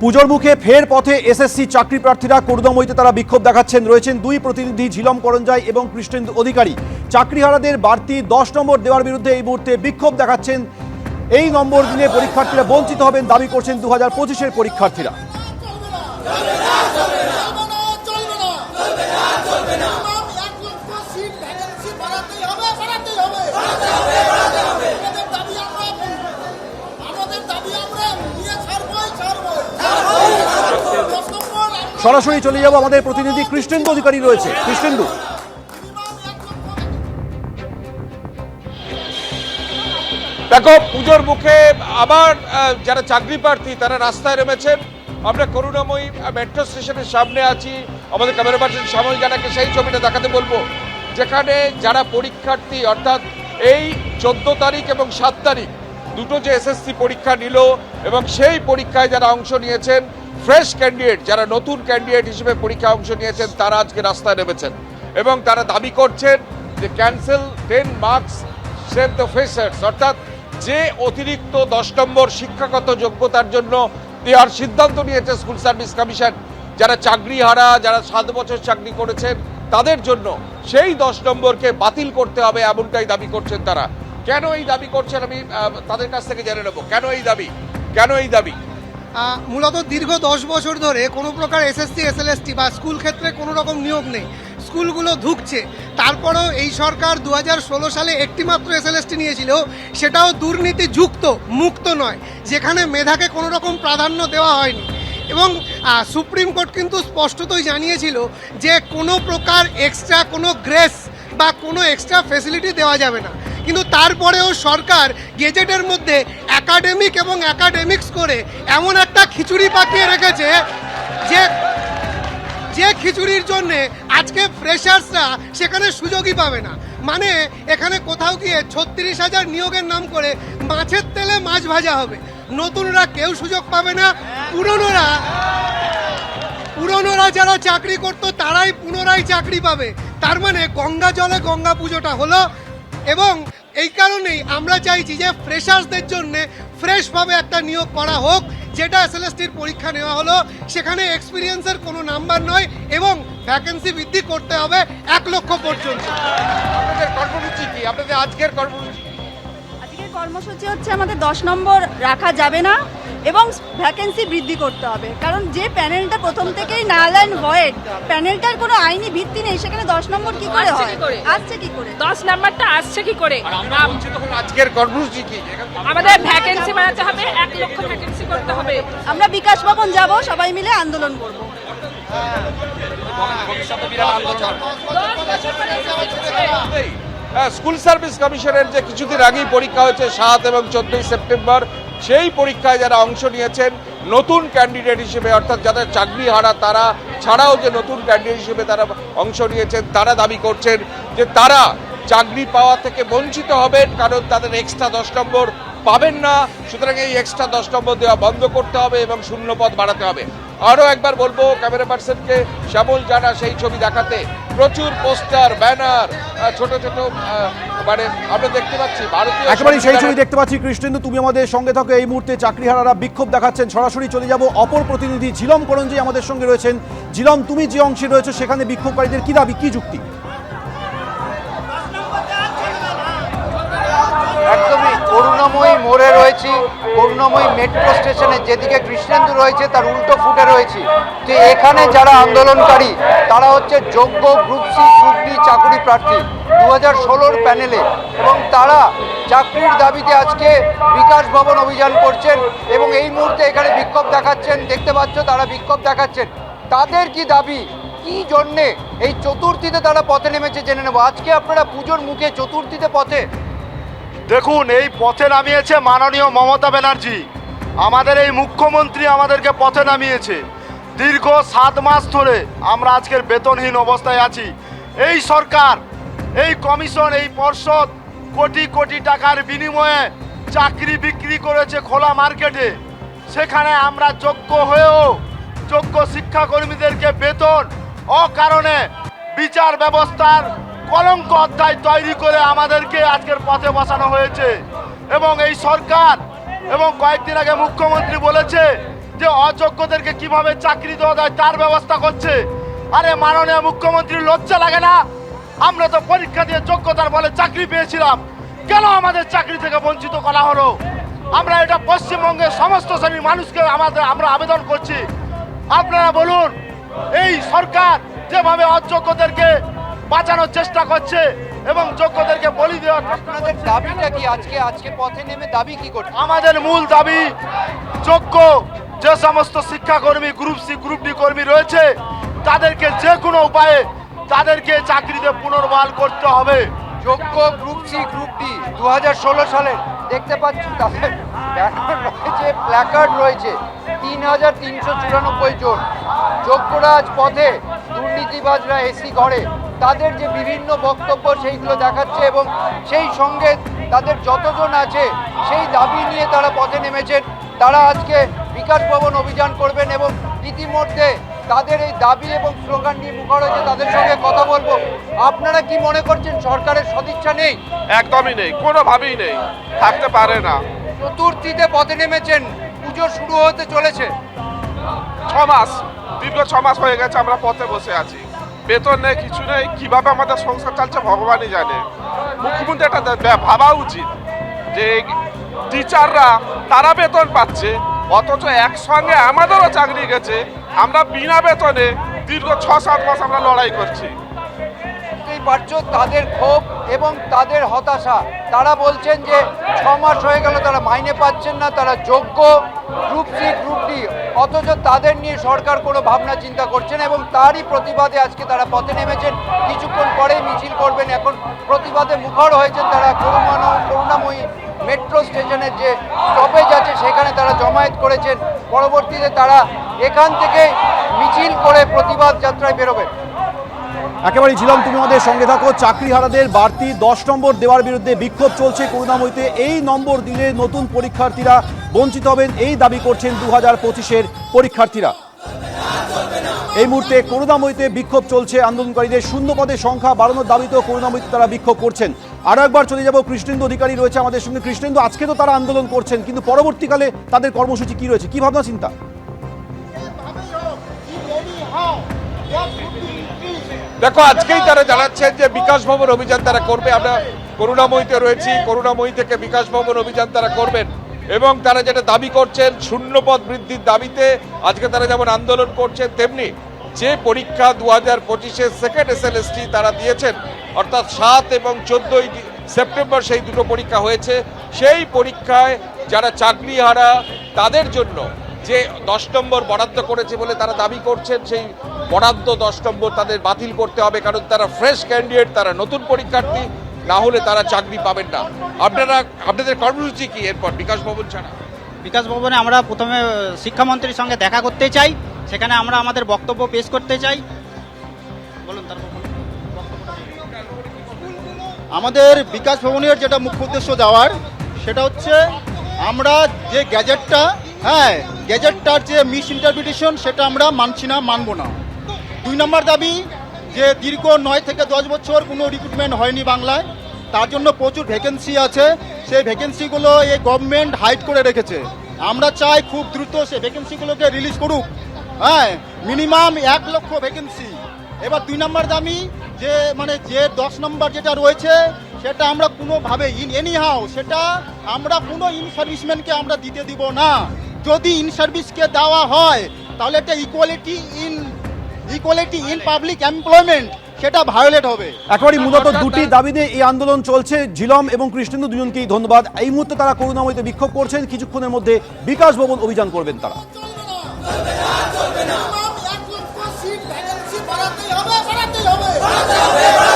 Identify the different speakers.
Speaker 1: পুজোর মুখে ফের পথে এসএসসি চাকরি প্রার্থীরা করুণাময়ীতে তারা বিক্ষোভ দেখাচ্ছেন। রয়েছেন দুই প্রতিনিধি ঝিলম করঞ্জাই এবং কৃষ্ণেন্দু অধিকারী। চাকরিহারাদের বাড়তি দশ নম্বর দেওয়ার বিরুদ্ধে এই মুহূর্তে বিক্ষোভ দেখাচ্ছেন। এই নম্বর দিনে পরীক্ষার্থীরা বঞ্চিত হবেন, দাবি করছেন দু হাজার পঁচিশের পরীক্ষার্থীরা। সরাসরি চলে যাব। আমাদের প্রতিনিধি কৃষ্ণেন্দু অধিকারী রয়েছে। কৃষ্ণেন্দু।
Speaker 2: দেখো, পুজোর মুখে আবার যারা চাকরি প্রার্থী, তারা রাস্তায় নেমেছেন আমরা করুণাময়ী মেট্রো স্টেশনের সামনে আছি। আমাদের ক্যামেরা পার্সন শ্যামল জানাকে সেই ছবিটা দেখাতে বলব। যেখানে যারা পরীক্ষার্থী, অর্থাৎ এই চোদ্দ তারিখ এবং সাত তারিখ দুটো যে এসএসসি পরীক্ষা নিল এবং সেই পরীক্ষায় যারা অংশ নিয়েছেন ফ্রেশ ক্যান্ডিডেট যারা নতুন ক্যান্ডিডেট হিসেবে পরীক্ষা অংশ নিয়েছেন, তারা আজকে রাস্তায় নেমেছেন। এবং তারা দাবি করছেন যে cancel ten marks save the freshers অর্থাৎ যে অতিরিক্ত দশ নম্বর শিক্ষাগত যোগ্যতার জন্য দেওয়ার সিদ্ধান্ত নিয়েছে স্কুল সার্ভিস কমিশন যারা চাকরি হারা যারা সাত বছর চাকরি করেছেন, তাদের জন্য সেই দশ নম্বরকে বাতিল করতে হবে এমনটাই দাবি করছেন তারা। কেন এই দাবি করছেন আমি তাদের কাছ থেকে জেনে নেব। কেন এই দাবি? কেন এই দাবি?
Speaker 3: মূলত দীর্ঘ দশ বছর ধরে কোনো প্রকার এসএসসি, এসএলএসটি বা স্কুল ক্ষেত্রে কোনো রকম নিয়োগ নেই। স্কুলগুলো ধুকছে। তারপরেও এই সরকার দু হাজার ষোলো সালে একটি মাত্র এসএলএসটি নিয়েছিল, সেটাও দুর্নীতিযুক্ত, মুক্ত নয়, যেখানে মেধাকে কোনো রকম প্রাধান্য দেওয়া হয়নি। এবং সুপ্রিম কোর্ট কিন্তু স্পষ্টতই জানিয়েছিল যে কোনো প্রকার এক্সট্রা কোনো গ্রেস বা কোনো এক্সট্রা ফেসিলিটি দেওয়া যাবে না। কিন্তু তারপরেও সরকার গেজেটের মধ্যে একাডেমিক এবং একাডেমিক্স করে এমন একটা খিচুড়ি পাকিয়ে রেখেছে যে যে খিচুড়ির জন্য আজকে ফ্রেশার্সরা সেখানে সুযোগই পাবে না। মানে এখানে কোথাও গিয়ে ছত্রিশ হাজার নিয়োগের নাম করে মাছের তেলে মাছ ভাজা হবে। নতুনরা কেউ সুযোগ পাবে না। পুরনোরা পুরনোরা যারা চাকরি করতো তারাই পুনরায় চাকরি পাবে। তার মানে গঙ্গা জলে গঙ্গা পুজোটা হলো। এবং এই কারণেই আমরা চাইছি যে ফ্রেশার্সদের জন্যে ফ্রেশভাবে একটা নিয়োগ করা হোক যেটা এস এসএলএসটির পরীক্ষা নেওয়া হলো। সেখানে এক্সপিরিয়েন্সের কোনো নাম্বার নয় এবং ভ্যাকেন্সি বৃদ্ধি করতে হবে এক লক্ষ পর্যন্ত।
Speaker 2: আপনাদের কর্মসূচি কি? আপনাদের আজকের কর্মসূচি
Speaker 4: আজকের কর্মসূচি হচ্ছে আমাদের দশ নম্বর রাখা যাবে না। এবং ভ্যাকেন্সি বৃদ্ধি করতে হবে। কারণ যে প্যানেলটা প্রথম থেকেই নাল অ্যান্ড ভয়েড প্যানেলটার কোনো আইনি ভিত্তি নেই। সেখানে দশ নম্বর কি করে
Speaker 5: আসছে
Speaker 4: হয়?
Speaker 5: কি করে?
Speaker 4: আসছে কি করে?
Speaker 5: দশ নম্বরটা আসছে কি করে?
Speaker 2: আজকের কর্মসূচি কি?
Speaker 5: আমাদের ভ্যাকেন্সি বাড়াতে হবে এক লক্ষ ভ্যাকেন্সি করতে হবে।
Speaker 4: আমরা বিকাশ ভবন যাব সবাই মিলে আন্দোলন করব।
Speaker 2: হ্যাঁ, স্কুল সার্ভিস কমিশনের যে কিছুদিন আগেই পরীক্ষা হয়েছে সাত এবং চোদ্দই সেপ্টেম্বর সেই পরীক্ষায় যারা অংশ নিয়েছেন, নতুন ক্যান্ডিডেট হিসেবে, অর্থাৎ যাদের চাকরি হারা, তারা ছাড়াও যে নতুন ক্যান্ডিডেট হিসেবে তারা অংশ নিয়েছেন, তারা দাবি করছেন যে তারা চাকরি পাওয়া থেকে বঞ্চিত হবেন, কারণ তাদের এক্সট্রা দশ নম্বর পাবেন না। সুতরাং এই এক্সট্রা দশ নম্বর দেওয়া বন্ধ করতে হবে এবং শূন্য পদ বাড়াতে হবে। আরও একবার বলব ক্যামেরা পার্সনকে শ্যামল জানা সেই ছবি দেখাতে। প্রচুর পোস্টার ব্যানার ছোট ছোট মানে আমরা দেখতে পাচ্ছি ভারতীয়
Speaker 1: একেবারেই সেই ছবি দেখতে পাচ্ছি। কৃষ্ণেন্দু তুমি আমাদের সঙ্গে থাকো। এই মুহূর্তে চাকরিহারারা বিক্ষোভ দেখাচ্ছেন। সরাসরি চলে যাব। অপর প্রতিনিধি ঝিলম করঞ্জি আমাদের সঙ্গে রয়েছেন। ঝিলম তুমি যে অংশে রয়েছে সেখানে বিক্ষোভকারীদের কি দাবি কি যুক্তি?
Speaker 6: করুণাময়ী মোড়ে রয়েছি। করুণাময়ী মেট্রো স্টেশনে যেদিকে কৃষ্ণেন্দু রয়েছে, তার উল্টো ফুটে রয়েছি। যে এখানে যারা আন্দোলনকারী, তারা হচ্ছে যোগ্য গ্রুপ সি, গ্রুপ ডি চাকরি প্রার্থী। দু হাজার ষোলোর প্যানেলে। এবং তারা চাকরির দাবিতে আজকে বিকাশ ভবন অভিযান করছেন এবং এই মুহূর্তে এখানে বিক্ষোভ দেখাচ্ছেন। দেখতে পাচ্ছ, তারা বিক্ষোভ দেখাচ্ছেন। তাদের কি দাবি? কি জন্যে? এই চতুর্থীতে তারা পথে নেমেছে, জেনে নেব। আজকে আপনারা পুজোর মুখে চতুর্থীতে পথে
Speaker 7: দেখুন, এই পথে নামিয়েছে মাননীয় মমতা ব্যানার্জি। আমাদের এই মুখ্যমন্ত্রী আমাদেরকে পথে নামিয়েছে। দীর্ঘ সাত মাস ধরে আমরা আজকের বেতনহীন অবস্থায় আছি। এই সরকার, এই কমিশন, এই পর্ষদ কোটি কোটি টাকার বিনিময়ে চাকরি বিক্রি করেছে খোলা মার্কেটে। সেখানে আমরা যোগ্য হয়েও যোগ্য শিক্ষাকর্মীদেরকে বেতন অকারণে বিচার ব্যবস্থার কলঙ্ক অধ্যায় তৈরি করে আমাদেরকে আজকের পথে বসানো হয়েছে। এবং এই সরকার এবং কয়েকদিন আগে মুখ্যমন্ত্রী বলেছে যে অযোগ্যদেরকে কীভাবে চাকরি দেওয়া যায়, তার ব্যবস্থা করছে। আরে মাননীয় মুখ্যমন্ত্রী, লজ্জা লাগে না? আমরা তো পরীক্ষা দিয়ে যোগ্যতার বলে চাকরি পেয়েছিলাম। কেন আমাদের চাকরি থেকে বঞ্চিত করা হলো? আমরা এটা পশ্চিমবঙ্গের সমস্ত শ্রেণির মানুষকে আমাদের, আমরা আবেদন করছি। আপনারা বলুন, এই সরকার যেভাবে অযোগ্যদেরকে বাঁচানোর চেষ্টা করছে এবং যোগ্যদেরকে বলি দেওয়ার
Speaker 6: আপনাদের দাবিটা কি? আজকে আজকে পথে নেমে দাবি কি করছে
Speaker 7: আমাদের মূল দাবি যোগ্য যে সমস্ত শিক্ষাকর্মী গ্রুপ সি গ্রুপ ডি কর্মী রয়েছে তাদেরকে যে কোনো উপায়ে তাদেরকে চাকরিতে পুনর্বহাল করতে হবে।
Speaker 6: যোগ্য গ্রুপ সি গ্রুপ ডি দু হাজার ষোলো সালে দেখতে পাচ্ছি তাদের ব্যানার রয়েছে প্ল্যাকার্ড রয়েছে তিন হাজার তিনশো চুরানব্বই জন। যোগ্যরা আজ পথে দুর্নীতিবাজরা এসি করে তাদের যে বিভিন্ন বক্তব্য সেইগুলো দেখাচ্ছে এবং সেই সঙ্গে তাদের যতজন আছে সেই দাবি নিয়ে তারা পথে নেমেছেন। তারা আজকে বিকাশ ভবন অভিযান করবেন এবং ইতিমধ্যে তাদের এই দাবি এবং স্লোগান নিয়ে মুখর হয়েছে তাদের সঙ্গে কথা বলব। আপনারা কি মনে করছেন সরকারের সদিচ্ছা নেই?
Speaker 2: একদমই নেই কোনোভাবেই নেই থাকতে পারে না।
Speaker 6: চতুর্থীতে পথে নেমেছেন পুজো শুরু হতে চলেছে।
Speaker 2: ছ মাস দীর্ঘ ছ মাস হয়ে গেছে আমরা পথে বসে আছি। বেতন নেই, কিছু নেই, কীভাবে আমাদের সংসার চলছে ভগবানই জানে। মুখ্যমন্ত্রী একটা ভাবা উচিত যে টিচাররা তারা বেতন পাচ্ছে, অথচ একসঙ্গে আমাদেরও চাকরি গেছে, আমরা বিনা বেতনে দীর্ঘ ছ সাত মাস আমরা লড়াই করছি।
Speaker 6: পারছ তাদের ক্ষোভ এবং তাদের হতাশা। তারা বলছেন যে ছ মাস হয়ে গেল, তারা মাইনে পাচ্ছেন না, তারা যোগ্য। Group C, group D. অথচ তাদের নিয়ে সরকার কোনো ভাবনা, চিন্তা করছেন এবং তারই প্রতিবাদে আজকে তারা পথে নেমেছেন। কিছুক্ষণ পরেই মিছিল করবেন। এখন প্রতিবাদে মুখর হয়েছেন তারা করুণা করুণাময়ী মেট্রো স্টেশনের যে স্টপেজ আছে, সেখানে তারা জমায়েত করেছেন। পরবর্তীতে তারা এখান থেকে মিছিল করে প্রতিবাদ যাত্রায় বেরোবেন।
Speaker 1: একেবারে ছিলাম তুমি আমাদের সঙ্গে থাকো। চাকরিহারাদের বাড়তি দশ নম্বর দেওয়ার বিরুদ্ধে বিক্ষোভ চলছে করুণাময়ীতে। এই নম্বর দিলে নতুন পরীক্ষার্থীরা বঞ্চিত হবেন, এই দাবি করছেন দু হাজার পঁচিশের পরীক্ষার্থীরা। এই মুহূর্তে করুণাময়ীতে বিক্ষোভ চলছে আন্দোলনকারীদের। শূন্য পদের সংখ্যা বাড়ানোর দাবিতেও করুণাময়ীতে তারা বিক্ষোভ করছেন। আরও একবার চলে যাব, কৃষ্ণেন্দু অধিকারী রয়েছে আমাদের সঙ্গে। কৃষ্ণেন্দু, আজকে তো তারা আন্দোলন করছেন, কিন্তু পরবর্তীকালে তাদের কর্মসূচি কি রয়েছে? কি ভাবনা, চিন্তা?
Speaker 2: দেখো, আজকেই তারা জানাচ্ছেন যে বিকাশ ভবন অভিযান তারা করবে। আমরা করুণাময়ীতে রয়েছি, করুণাময়ী থেকে বিকাশ ভবন অভিযান তারা করবেন। এবং তারা যেটা দাবি করছেন, শূন্যপদ বৃদ্ধির দাবিতে আজকে তারা যেমন আন্দোলন করছেন, তেমনি যে পরীক্ষা দু হাজার পঁচিশের সেকেন্ড এস এল তারা দিয়েছেন, অর্থাৎ সাত এবং চোদ্দই সেপ্টেম্বর সেই দুটো পরীক্ষা হয়েছে, সেই পরীক্ষায় যারা চাকরিহারা, তাদের জন্য যে দশ নম্বর বরাদ্দ করেছে বলে তারা দাবি করছেন সেই বরাদ্দ দশ নম্বর তাদের বাতিল করতে হবে কারণ তারা ফ্রেশ ক্যান্ডিডেট তারা নতুন পরীক্ষার্থী না হলে তারা চাকরি পাবেন না। আপনারা আপনাদের কর্মসূচি কি এরপর বিকাশ ভবন ছাড়া?
Speaker 8: বিকাশ ভবনে আমরা প্রথমে শিক্ষামন্ত্রীর সঙ্গে দেখা করতে চাই সেখানে আমরা আমাদের বক্তব্য পেশ করতে চাই। বলুন তারপর
Speaker 9: আমাদের বিকাশ ভবনের যেটা মুখ্য উদ্দেশ্য যাওয়ার সেটা হচ্ছে আমরা যে গ্যাজেটটা হ্যাঁ গ্যাজেটটার যে মিস ইন্টারপ্রিটেশন সেটা আমরা মানছি না, মানবো না। দুই নম্বর দাবি, যে দীর্ঘ নয় থেকে দশ বছর কোনো রিক্রুটমেন্ট হয়নি বাংলায়, তার জন্য প্রচুর ভ্যাকেন্সি আছে। সেই ভ্যাকেন্সিগুলো এই গভর্নমেন্ট হাইড করে রেখেছে। আমরা চাই খুব দ্রুত সেই ভ্যাকেন্সিগুলোকে রিলিজ করুক। হ্যাঁ মিনিমাম এক লক্ষ ভ্যাকেন্সি এবার দুই নম্বর দামি যে মানে যে দশ নম্বর যেটা রয়েছে, সেটা আমরা কোনোভাবে ইন এনি হাউ সেটা আমরা কোনো ইন আমরা দিতে দিব না। যদি ইন সার্ভিসকে দেওয়া হয় তাহলে এটা equality in equality in public employment সেটা ভায়োলেট হবে
Speaker 1: একেবারে মূলত দুটি দাবিতে এই আন্দোলন চলছে ঝিলম এবং কৃষ্ণেন্দু দুজনকেই ধন্যবাদ এই মুহূর্তে তারা করুণাময়ীতে বিক্ষোভ করছেন কিছুক্ষণের মধ্যে বিকাশ ভবন অভিযান করবেন তারা
Speaker 10: মিনিমাম এক লক্ষ সিট ভ্যাকেন্সি বাড়াতেই হবে বাড়াতেই হবে